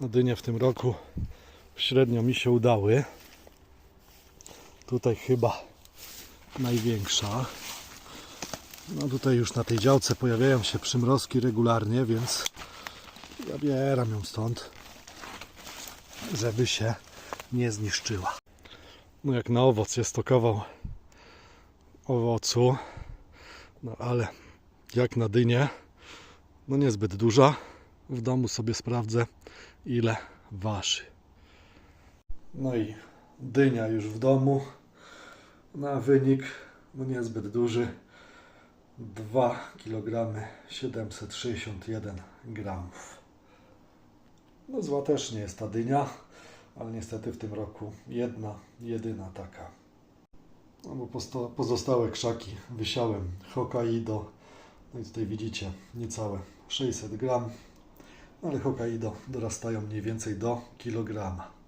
Dynie w tym roku średnio mi się udały. Tutaj chyba największa. No tutaj już na tej działce pojawiają się przymrozki regularnie, więc zabieram ją stąd, żeby się nie zniszczyła. No jak na owoc jest to kawał owocu, no ale jak na dynię, no niezbyt duża. W domu sobie sprawdzę ile waży. No i dynia już w domu. Na wynik no niezbyt duży. 2 kg 761 gramów. No zła też nie jest ta dynia, ale niestety w tym roku jedna, jedyna taka. No bo pozostałe krzaki wysiałem Hokkaido. No i tutaj widzicie niecałe 600 gram. Ale Hokkaido dorastają mniej więcej do kilograma.